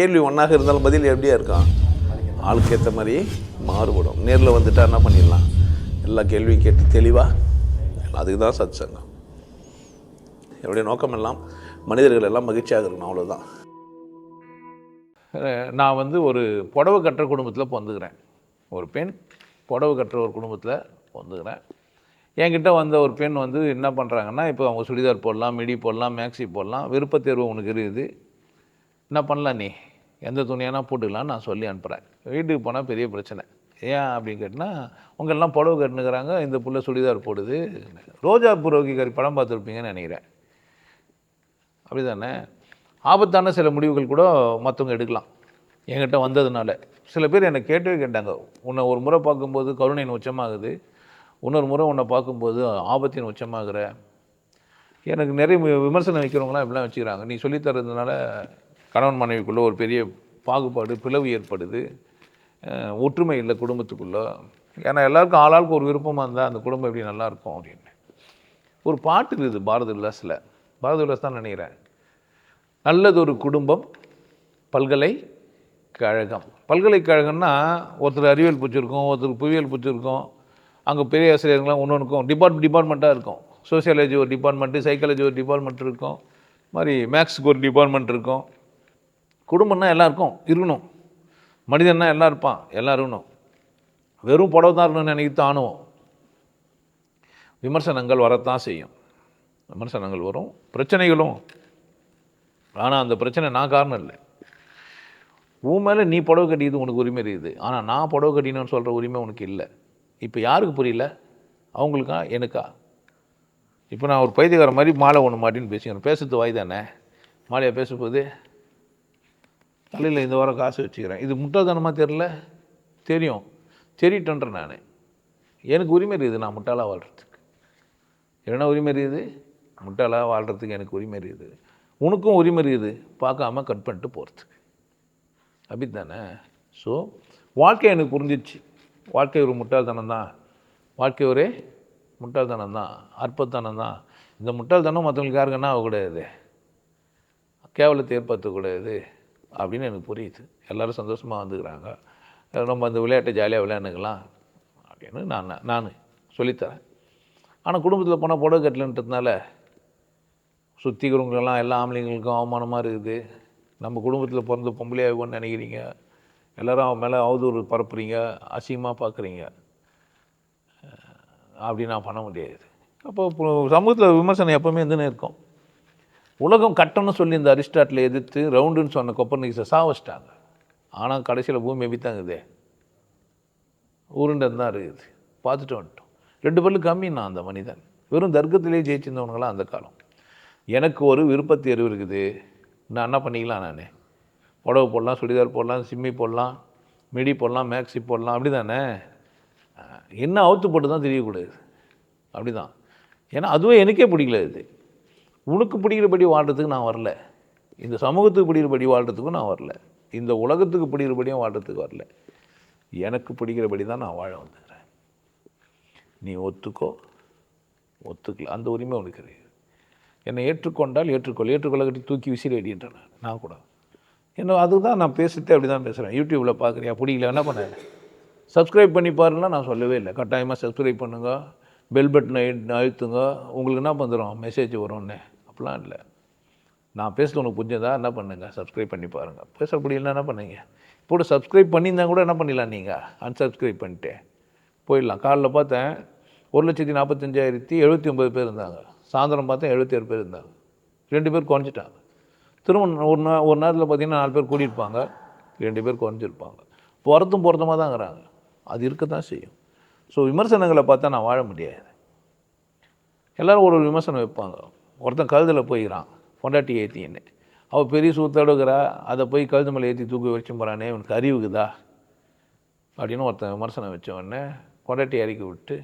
கேள்வி ஒன்றாக இருந்தாலும் பதில் எப்படியா இருக்கான் ஆளுக்கு ஏற்ற மாதிரி மாறுபடும். நேரில் வந்துட்டா என்ன பண்ணிடலாம்? எல்லா கேள்வியும் கேட்டு தெளிவாக அதுக்கு தான் சத் சங்கம் என்னுடைய நோக்கம் எல்லாம் மனிதர்கள் எல்லாம் மகிழ்ச்சியாக இருக்கணும் அவ்வளோதான் நான் வந்து ஒரு புடவை கட்டுற குடும்பத்தில் பிறந்துக்கிறேன் ஒரு பெண் புடவை கட்டுற ஒரு குடும்பத்தில் பிறந்துக்கிறேன் என்கிட்ட வந்த ஒரு பெண் வந்து என்ன பண்ணுறாங்கன்னா இப்போ அவங்க சுடிதார் போடலாம் மிடி போடலாம் மேக்ஸி போடலாம் விருப்பத்தேர்வு உனக்கு இருக்குது. என்ன பண்ணலாம் நீ? எந்த துணியானா போட்டுக்கலாம் நான் சொல்லி அனுப்புகிறேன் வீட்டுக்கு போனால் பெரிய பிரச்சனை. ஏன் அப்படின்னு கேட்டினா உங்கள்லாம் புடவை கட்டுனுக்கிறாங்க இந்த புள்ள சுடிதார் போடுது. ரோஜா புரோகிகாரி படம் பார்த்துருப்பீங்கன்னு நினைக்கிறேன். அப்படி தானே ஆபத்தான சில முடிவுகள் கூட மற்றவங்க எடுக்கலாம். என்கிட்ட வந்ததுனால. சில பேர் என்னை கேட்டவே கேட்டாங்க. உன்னை ஒரு முறை பார்க்கும்போது கருணையின் உச்சமாகுது. இன்னொரு முறை உன்னை பார்க்கும்போது ஆபத்தின் உச்சமாகிற. எனக்கு நிறைய விமர்சனம் வைக்கிறவங்களாம் இப்படிலாம் வச்சுக்கிறாங்க. நீ சொல்லித்தரதுனால கணவன் மனைவிக்குள்ளே ஒரு பெரிய பாகுபாடு பிளவு ஏற்படுது. ஒற்றுமை இல்லை குடும்பத்துக்குள்ளே. ஏன்னா எல்லாருக்கும் ஆளாளுக்கு ஒரு விருப்பமாக இருந்தால் அந்த குடும்பம் எப்படி நல்லாயிருக்கும் அப்படின்னு. ஒரு பாட்டு இருக்குது பாரத உல்லாஸில். பாரத உல்லாஸ் தான் நினைக்கிறேன். நல்லதொரு குடும்பம் பல்கலைக்கழகம் பல்கலைக்கழகம்னா ஒருத்தர் அறிவியல் பிடிச்சிருக்கும் ஒருத்தர் புவியியல் பிடிச்சிருக்கும் அங்கே பெரிய ஆசிரியர்கள்லாம் ஒன்று ஒன்றுக்கும் டிபார்ட் டிபார்ட்மெண்ட்டாக இருக்கும். சோசியாலஜி ஒரு டிபார்ட்மெண்ட்டு சைக்காலஜி ஒரு டிபார்ட்மெண்ட் இருக்கும். மாதிரி மேக்ஸுக்கு ஒரு டிபார்ட்மெண்ட் இருக்கும். குடும்பம்னா எல்லாருக்கும் இருக்கணும். மனிதன்னா எல்லாம் இருப்பான். எல்லாம் இருக்கணும். வெறும் புடவை தான் இருக்கணும்னு நினைக்கிறது ஆணுவோம் விமர்சனங்கள் வரத்தான் செய்யும். விமர்சனங்கள் வரும். பிரச்சனைகளும். ஆனால் அந்த பிரச்சனை நான் காரணம் இல்லை. உன் மேலே நீ புடவை கட்டியது உனக்கு உரிமை இருக்குது. ஆனால் நான் புடவை கட்டினு சொல்கிற உரிமை உனக்கு இல்லை. இப்போ யாருக்கு புரியல? அவங்களுக்கா? எனக்கா? இப்போ நான் ஒரு பைத்தியக்கார மாதிரி மாலை ஒன்று மாட்டின்னு பேசிக்கிறேன். பேசுறது வாய் தானே? மாலையை பேசும்போது தலையில் இந்த வாரம் காசு வச்சுக்கிறேன். இது முட்டாள்தனமாக தெரில தெரியும். தெரிட்டன்றேன் நான். எனக்கு உரிமை இருக்குது நான் முட்டாளாக வாழ்கிறதுக்கு என்ன உரிமை இருக்குது? முட்டாளாக வாழ்கிறதுக்கு எனக்கு உரிமை இருக்குது. உனக்கும் உரிமை இருக்குது. பார்க்காம கட் பண்ணிட்டு போகிறதுக்கு அப்படி தானே ஸோ வாழ்க்கை எனக்கு புரிஞ்சிச்சு. வாழ்க்கை ஒரு முட்டாள்தனம் தான் வாழ்க்கை ஒரே முட்டாள்தனம் தான் அற்பத்தனம் தான் இந்த முட்டாள்தனம் மற்றவங்களுக்கு யாருக்குன்னா ஆகக்கூடாது? கேவலத்தை ஏற்படுத்தக்கூடாது. அப்படின்னு எனக்கு புரியுது. எல்லோரும் சந்தோஷமாக வந்துக்கிறாங்க. நம்ம அந்த விளையாட்டை ஜாலியாக விளையாண்டுக்கலாம் அப்படின்னு நான் நான் சொல்லித்தரேன். ஆனால் குடும்பத்தில் போனால் புடவை கட்டலன்றதுனால சுற்றிக்கிறவங்களெல்லாம் எல்லா ஆம்பளைங்களுக்கும் அவமானமாக இருக்குது. நம்ம குடும்பத்தில் பிறந்த பொம்பளையாகும்னு நினைக்கிறீங்க. எல்லோரும் அவன் மேலே அவதூறு பரப்புறீங்க அசிங்கமாக பார்க்குறீங்க அப்படி நான் பண்ண முடியாது. அப்போ சமூகத்தில் விமர்சனம் எப்போவுமே இருந்துன்னு இருக்கும். உலகம் கட்டணும்னு சொல்லி இந்த அரிஸ்டாட்டில் எதிர்த்து ரவுண்டுன்னு சொன்ன கொப்பர்னிக்ஸை சாவச்சிட்டாங்க. ஆனால் கடைசியில் பூமி எபித்தாங்குதே உருண்டை தான் இருக்குது. பார்த்துட்டு வந்துட்டோம். ரெண்டு பேரும் கம்மி நான் அந்த மனிதன். வெறும் தர்க்கத்திலே ஜெயிச்சிருந்தவங்களாம் அந்த காலம். எனக்கு ஒரு விருப்ப தேர்வு இருக்குது. நான் என்ன பண்ணிக்கலாம் நான்? புடவை போடலாம் சுடிதார் போடலாம் சிம்மி போடலாம் மிடி போடலாம் மேக்ஸி போடலாம் அப்படி தானே என்ன அவுத்து போட்டு தான் தெரியக்கூடாது. அப்படி தான் ஏன்னா அதுவே எனக்கே பிடிக்கல இது. உனக்கு பிடிக்கிறபடி வாழ்கிறதுக்கு நான் வரல. இந்த சமூகத்துக்கு பிடிக்கிறபடி வாழ்கிறதுக்கும் நான் வரல. இந்த உலகத்துக்கு பிடிக்கிறபடியும் வாழ்கிறதுக்கு வரல. எனக்கு பிடிக்கிறபடி தான் நான் வாழ வந்துக்கிறேன் நீ ஒத்துக்கோ ஒத்துக்கல. அந்த உரிமை உனக்கு இருக்குது என்னை ஏற்றுக்கொண்டால் ஏற்றுக்கொள். ஏற்றுக்கொள்ள கட்டி தூக்கி விசிறி அடின்றேன் நான். நான் கூட. என்ன அதுதான் நான் பேசுகிறதே அப்படி தான் பேசுகிறேன் யூடியூப்பில் பார்க்குறியா பிடிக்கல. என்ன பண்ண? சப்ஸ்கிரைப் பண்ணி பாருன்னா நான் சொல்லவே இல்லை. கட்டாயமாக சப்ஸ்கிரைப் பண்ணுங்க. பெல் பட்டனை அழுத்துங்க. உங்களுக்கு என்ன பண்ணுறோம் மெசேஜ் வரும்னு அப்படிலாம் இல்லை. நான் பேசுகிறது உனக்கு புரிஞ்சதா? என்ன பண்ணுங்க? சப்ஸ்கிரைப் பண்ணி பாருங்கள் பேச முடியலன்னா என்ன பண்ணுங்க? இப்போ சப்ஸ்கிரைப் பண்ணியிருந்தா கூட என்ன பண்ணிடலாம் நீங்கள் அன்சப்ஸ்கிரைப் பண்ணிட்டு போயிடலாம். காலைல பார்த்தேன் ஒரு லட்சத்தி நாற்பத்தஞ்சாயிரத்தி எழுபத்தி ஒம்பது பேர் இருந்தாங்க. சாயந்தரம் பார்த்தேன் எழுபத்தி ஏழு பேர் இருந்தாங்க. ரெண்டு பேர் குறைஞ்சிட்டாங்க. திரும்ப ஒரு நா ஒரு நேரத்தில் பார்த்தீங்கன்னா நாலு பேர் கூடியிருப்பாங்க. ரெண்டு பேர் குறைஞ்சிருப்பாங்க. பொறுத்தும் பொருத்தமாக தாங்கிறாங்க அது இருக்க தான் செய்யும். ஸோ விமர்சனங்களை பார்த்தா நான் வாழ முடியாது. எல்லோரும் ஒரு விமர்சனம் வைப்பாங்க. ஒருத்தன் கழுதில் போய்கிறான் பொண்டாட்டி ஏற்றின்னு அவள் பெரிய சூத்தடுக்கிறா அதை போய் கழுது மேலே ஏற்றி தூக்கி வச்சு போகிறானே இவனுக்கு அறிவுக்குதா? அப்படின்னு ஒருத்தன் விமர்சனம் வச்ச உடனே பொண்டாட்டி இறக்கி விட்டு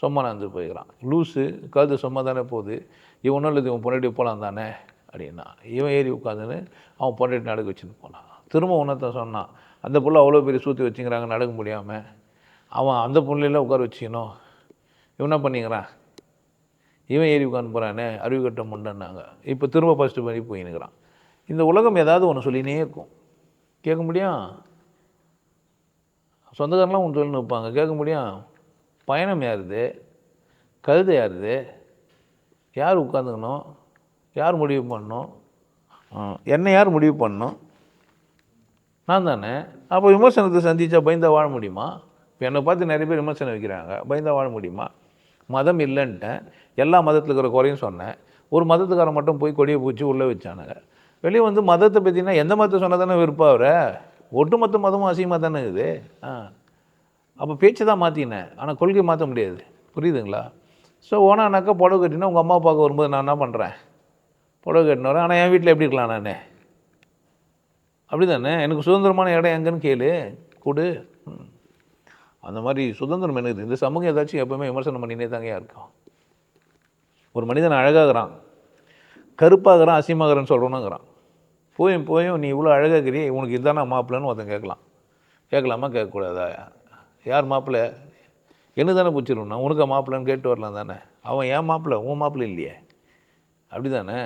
சும்மா நடந்து போய்க்கிறான். லூஸு கழுது சும்மா தானே போகுது இவனும் இல்லை இவன் பொண்டாட்டி போகலாம் தானே அப்படின்னா. இவன் ஏறி உட்காந்துன்னு அவன் பொண்டாட்டி நடக்க வச்சுன்னு போனான். திரும்ப உன்னத்தை சொன்னான் அந்த புள்ள அவ்வளோ பெரிய சூத்தி வச்சுக்கிறாங்க நடக்க முடியாமல் அவன் அந்த புள்ளையில உட்கார வச்சுக்கணும். இவன் என்ன பண்ணிக்கிறான்? இவன் ஏறி உட்காந்து போகிறானே அறிவு கட்டம் முண்டன்னாங்க. இப்போ திரும்ப ஃபஸ்ட்டு பண்ணி போயின்னுக்கிறான். இந்த உலகம் ஏதாவது ஒன்று சொல்லினே இருக்கும். கேட்க முடியும் சொந்தக்காரெலாம் ஒன்று சொல்லி நிற்பாங்க கேட்க முடியும் பயணம் யாருது? கழுதை யாருது? யார் உட்காந்துக்கணும் யார் முடிவு பண்ணணும்? என்னை யார் முடிவு பண்ணணும்? நான் தானே. அப்போ விமர்சனத்தை சந்தித்தா பயந்தா வாழ முடியுமா? இப்போ என்னை பார்த்து நிறைய பேர் விமர்சனம் வைக்கிறாங்க. பயந்தா வாழ முடியுமா? மதம் இல்லைன்ட்டேன். எல்லா மதத்தில் இருக்கிற குறையும் சொன்னேன். ஒரு மதத்துக்காரன் மட்டும் போய் கொடியை பூச்சி உள்ளே வச்சானுங்க வெளியே வந்து மதத்தை பற்றினா எந்த மதத்தை சொன்னால் தானே விருப்பம் அவரை? ஒட்டுமொத்த மதமும் அசிங்கமாக தானே இருக்குது? ஆ. அப்போ பேச்சு தான் மாற்றினேன் ஆனால் கொள்கை மாற்ற முடியாது. புரியுதுங்களா? ஸோ ஓனானாக்கா புடவை கட்டினா உங்கள் அம்மா அப்பாவுக்கு வரும்போது நான் என்ன பண்ணுறேன் புடவை கட்டின வரேன். ஆனால் என் வீட்டில் எப்படி இருக்கலாம் நான்? அப்படி தானே எனக்கு சுதந்திரமான இடம் எங்கேன்னு கேளு. கொடு. அந்த மாதிரி சுதந்திரம் எனக்கு இந்த சமூகம் ஏதாச்சும் எப்பவுமே விமர்சனம் பண்ணினே தாங்க இருக்கும் ஒரு மனிதன் அழகாகிறான் கருப்பாகிறான் அசிமாகிறான்னு சொல்கிறோன்னுங்கிறான் போயும் போயும் நீ இவ்வளோ அழகாகிறீ உனக்கு இதுதானா மாப்பிள்ளன்னு ஒருத்தன் கேட்கலாம். கேட்கலாமா? கேட்கக்கூடாதா? யார் மாப்பிள்ளை? என்ன தானே பிடிச்சிருந்தா உனக்கு மாப்பிள்ளைன்னு கேட்டு வரலாம் தானே? அவன் ஏன் மாப்பிள்ளை? உன் மாப்பிள்ளை இல்லையே. அப்படி தானே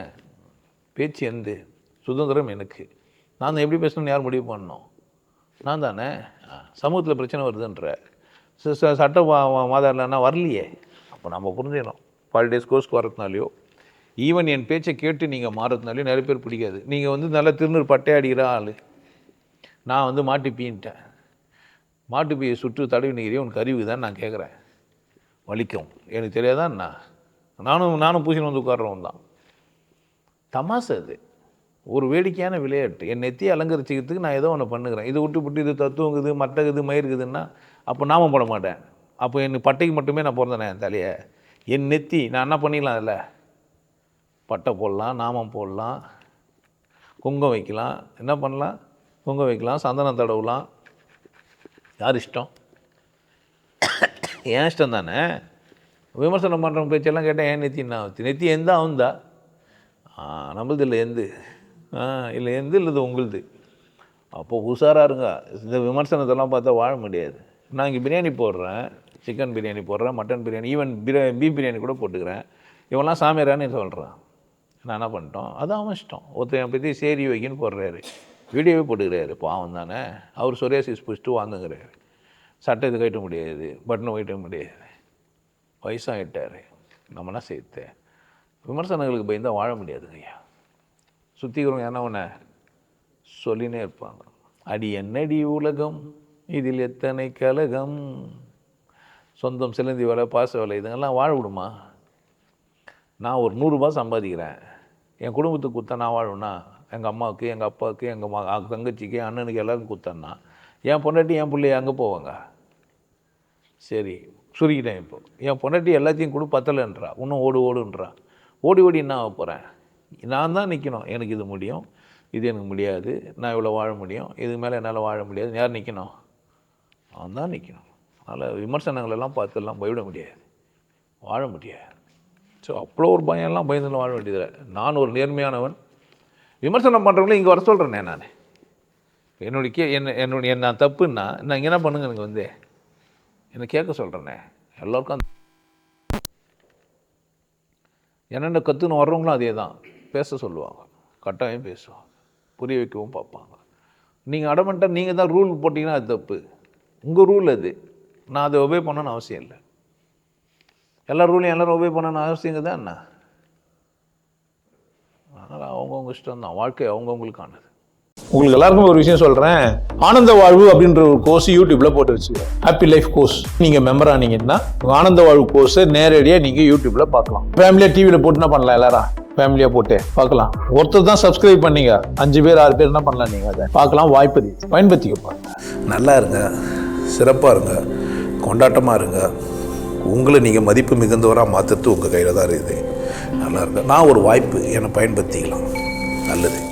பேச்சு எந்து சுதந்திரம் எனக்கு. நான் தான் எப்படி பேசணும்னு யார் முடிவு பண்ணணும்? நான் தானே? சமூகத்தில் பிரச்சனை வருதுன்ற. ச- ச- சட்ட வரலையே. அப்போ நம்ம புரிஞ்சிடணும். ஃபைவ் டேஸ் கோர்ஸ்க்கு வரதுனாலையோ ஈவன் என் பேச்சை கேட்டு நீங்கள் மாறதுனாலையும் நிறைய பேர் பிடிக்காது. நீங்கள் வந்து நல்லா திருநூறு பட்டை அடிக்கிற ஆள். நான் வந்து மாட்டு பீன்ட்டேன். மாட்டு பீயை சுற்று தடவி நிற்கிறே உனக்கு அறிவு தான் நான் கேட்குறேன் வலிக்கும். எனக்கு தெரியாதா நான் நானும் நானும் பூசின்னு வந்து உட்கார்றவன் தான் தமாசு அது. ஒரு வேடிக்கையான விளையாட்டு. என் நெத்தியை அலங்கரிச்சிக்கிறதுக்கு நான் ஏதோ ஒன்று பண்ணுகிறேன். இது விட்டு புட்டு இது தத்துவங்குது மட்டகுது மயிருக்குதுன்னா அப்போ நாமம் போட மாட்டேன். அப்போ என் பட்டைக்கு மட்டுமே நான் பிறந்தேனே என் தலையை. என் நெத்தி நான் என்ன பண்ணிடலாம் அதில்? பட்டை போடலாம் நாமம் போடலாம் குங்கம் வைக்கலாம். என்ன பண்ணலாம்? குங்கம் வைக்கலாம் சந்தனம் தடவலாம். யார் இஷ்டம்? ஏன் இஷ்டம் தானே? விமர்சனம் பண்ணுறவங்க பேச்செல்லாம் கேட்டால் ஏன் நெத்தி என்ன ஆகுது நெத்தி எந்த ஆகுந்தா நம்மளது இல்லை எந்து. இல்லை எந்த இல்லது உங்களுது? அப்போது உஷாராக இருங்க. இந்த விமர்சனத்தெல்லாம் பார்த்தா வாழ முடியாது. நான் இங்கே பிரியாணி போடுறேன் சிக்கன் பிரியாணி போடுறேன் mutton biryani even biryani beef biryani கூட போட்டுக்கிறேன். இவன்லாம் சாமியாரான்னு சொல்கிறான் நான் என்ன பண்ணிட்டோம்? அது அவன் இஷ்டம் ஒருத்தன் என் பற்றி சேரி வைக்கின்னு போடுறாரு. வீடியோவே போட்டுக்கிறாரு. பாவம் தானே? அவர் சொரியாசிஸ் பிடிச்சிட்டு வாங்குங்கிறாரு சட்டை இது கட்ட முடியாது பட்டனை கட்ட முடியாது. வயசாகிட்டார் நம்மளாம் சேர்த்தேன் விமர்சனங்களுக்கு பயந்தால் வாழ முடியாதுங்க ஐயா சுற்றிக்கிறவங்க என்ன ஒன்று சொல்லினே இருப்பாங்க. அடி என்னடி உலகம்? இதில் எத்தனை கலகம்? சொந்தம் சிலந்தி வேலை பாச வேலை இதுங்கெல்லாம் வாழ விடுமா? நான் ஒரு நூறுரூபா சம்பாதிக்கிறேன். என் குடும்பத்துக்கு கொடுத்தா நான் வாழும்னா எங்கள் அம்மாவுக்கு எங்கள் அப்பாவுக்கு எங்கள் மா தங்கச்சிக்கு அண்ணனுக்கு எல்லாருக்கும் கொடுத்தேன்னா என் பொண்டாட்டி என் பிள்ளைய அங்கே போவாங்க. சரி சுருக்கிட்டேன் இப்போ. என் பொண்டாட்டி எல்லாத்தையும் கொடு பத்தலைன்றா. இன்னும் ஓடு ஓடுன்றா. ஓடி ஓடி என்ன ஆக போகிறேன் நான் தான் நிற்கணும் எனக்கு இது முடியும். இது எனக்கு முடியாது. நான் இவ்வளோ வாழ முடியும். இதுக்கு மேலே என்னால் வாழ முடியாது. யார் நிற்கணும் அவன் தான் நிற்கணும் அதனால் விமர்சனங்களெல்லாம் பார்த்துலாம் பயவிட முடியாது. வாழ முடியாது. ஸோ அவ்வளோ ஒரு பயம்லாம் பயந்துலாம் வாழ வேண்டியதில்லை. நான் ஒரு நேர்மையானவன். விமர்சனம் பண்ணுறவங்களே இங்கே வர சொல்கிறேனே நான். என்னுடைய கே என்ன என்னுடைய நான் தப்புன்னா நான் இங்கே என்ன பண்ணுங்க எனக்கு வந்து? என்னை கேட்க சொல்கிறேனே எல்லோருக்கும் என்னென்ன கற்றுன்னு வர்றவங்களும் அதே தான் பேச சொல்லுவாங்க. கட்டாயம் பேசுவாங்க. புரிய வைக்கவும் பார்ப்பாங்க. நீங்கள் அடமெண்ட்டாக நீங்கள் தான் ரூல் போட்டிங்கன்னா அது தப்பு. உங்கள் ரூல் அது. நான் அதை ஒபே பண்ணணும்னு அவசியம் இல்லை. எல்லா ரூலையும் எல்லோரும் ஒபே பண்ணணும்னு அவசியங்க தான் என்ன? அதனால் அவங்கவுங்க இஷ்டம் தான். வாழ்க்கை அவங்கவுங்களுக்கானது. உங்களுக்கு எல்லாருக்கும் ஒரு விஷயம் சொல்கிறேன் ஆனந்த வாழ்வு அப்படின்ற ஒரு கோர்ஸ் யூடியூப்பில் போட்டு வச்சு ஹாப்பி லைஃப் கோர்ஸ் நீங்கள் மெம்பர் ஆனீங்கன்னா ஆனந்த வாழ்வு கோர்ஸை நேரடியாக நீங்கள் யூடியூப்பில் பார்க்கலாம். ஃபேமிலியாக டிவியில் போட்டு என்ன பண்ணலாம் எல்லாரும். ஃபேமிலியா போட்டு பார்க்கலாம். ஒருத்தர் தான் சப்ஸ்கிரைப் பண்ணீங்க. அஞ்சு பேர் ஆறு பேர் என்ன பண்ணலாம் நீங்கள் அதை? பார்க்கலாம் வாய்ப்பு இருக்கு. பயன்படுத்திக்க நல்லா இருங்க. சிறப்பாக இருங்க. கொண்டாட்டமாக இருங்க. உங்களை நீங்கள் மதிப்பு மிகுந்தவராக மாற்றுறது உங்கள் கையில் தான் இருக்குது. நல்லா இருங்க. நான் ஒரு வாய்ப்பு என்னை பயன்படுத்திக்கலாம். நல்லது.